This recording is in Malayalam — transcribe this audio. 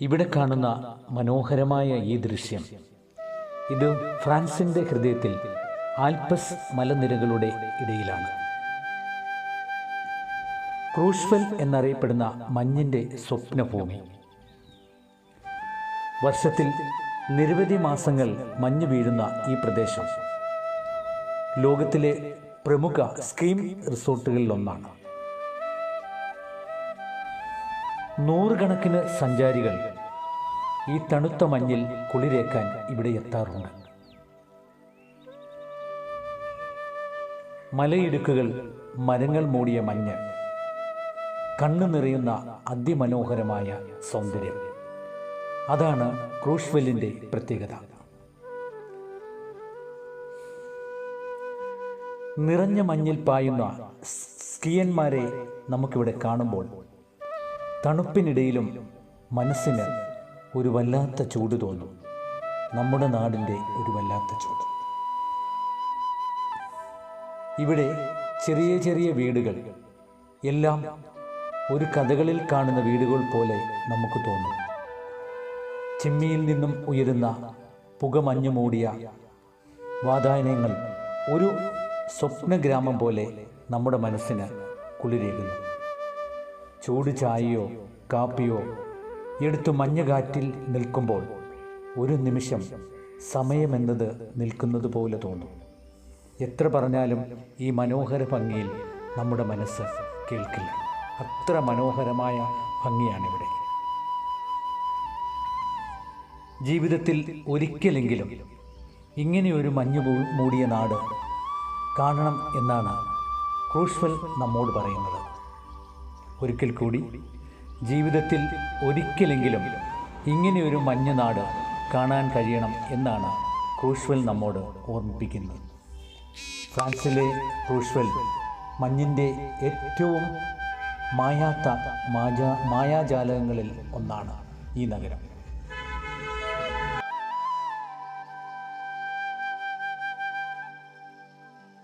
ഇവിടെ കാണുന്ന മനോഹരമായ ഈ ദൃശ്യം. ഇത് ഫ്രാൻസിന്റെ ഹൃദയത്തിൽ ആൽപ്പസ് മലനിരകളുടെ ഇടയിലാണ്. ക്രൂഷ്വൽ എന്നറിയപ്പെടുന്ന മഞ്ഞിന്റെ സ്വപ്നഭൂമി. വർഷത്തിൽ നിരവധി മാസങ്ങൾ മഞ്ഞ് വീഴുന്ന ഈ പ്രദേശം ലോകത്തിലെ പ്രമുഖ സ്കീം റിസോർട്ടുകളിലൊന്നാണ്. നൂറുകണക്കിന് സഞ്ചാരികൾ ഈ തണുത്ത മഞ്ഞിൽ കുളിരേക്കാൻ ഇവിടെ എത്താറുണ്ട്. മലയിടുക്കുകൾ മരങ്ങൾ മൂടിയ മഞ്ഞ് കണ്ണു നിറയുന്ന അതിമനോഹരമായ സൗന്ദര്യം. അതാണ് ക്രൂഷ്വെല്ലിന്റെ പ്രത്യേകത. നിറഞ്ഞ മഞ്ഞിൽ പായുന്ന സ്കിയന്മാരെ നമുക്കിവിടെ കാണുമ്പോൾ തണുപ്പിനിടയിലും മനസ്സിന് ഒരു വല്ലാത്ത ചൂട് തോന്നും. നമ്മുടെ നാടിന്റെ ഒരു വല്ലാത്ത ചൂട്. ഇവിടെ ചെറിയ ചെറിയ വീടുകൾ. എല്ലാം ഒരു കഥകളിൽ കാണുന്ന വീടുകൾ പോലെ നമുക്ക് തോന്നും. ചിമ്മിയിൽ നിന്നും ഉയരുന്ന പുകമഞ്ഞു മൂടിയ വാതായനങ്ങൾ ഒരു സ്വപ്നഗ്രാമം പോലെ നമ്മുടെ മനസ്സിന് കുളിരേകുന്നു. ചൂട് ചായയോ കാപ്പിയോ എടുത്തു മഞ്ഞുകാറ്റിൽ നിൽക്കുമ്പോൾ ഒരു നിമിഷം സമയമെന്നത് നിൽക്കുന്നത് പോലെ തോന്നും. എത്ര പറഞ്ഞാലും ഈ മനോഹര ഭംഗിയിൽ നമ്മുടെ മനസ്സ് കേൾക്കില്ല. അത്ര മനോഹരമായ ഭംഗിയാണിവിടെ. ജീവിതത്തിൽ ഒരിക്കലെങ്കിലും ഇങ്ങനെയൊരു മഞ്ഞു മൂടിയ നാട് കാണണം എന്നാണ് ക്രൂഷ്വൽ നമ്മോട് പറയുന്നത്. ഒരിക്കൽ കൂടി ജീവിതത്തിൽ ഒരിക്കലെങ്കിലും ഇങ്ങനെയൊരു മഞ്ഞ നാട് കാണാൻ കഴിയണം എന്നാണ് ക്രൂഷ്വൽ നമ്മോട് ഓർമ്മിപ്പിക്കുന്നത്. ഫ്രാൻസിലെ ക്രൂഷ്വൽ മഞ്ഞിന്റെ ഏറ്റവും മായാത്ത മാജ മായാജാലകങ്ങളിൽ ഒന്നാണ് ഈ നഗരം.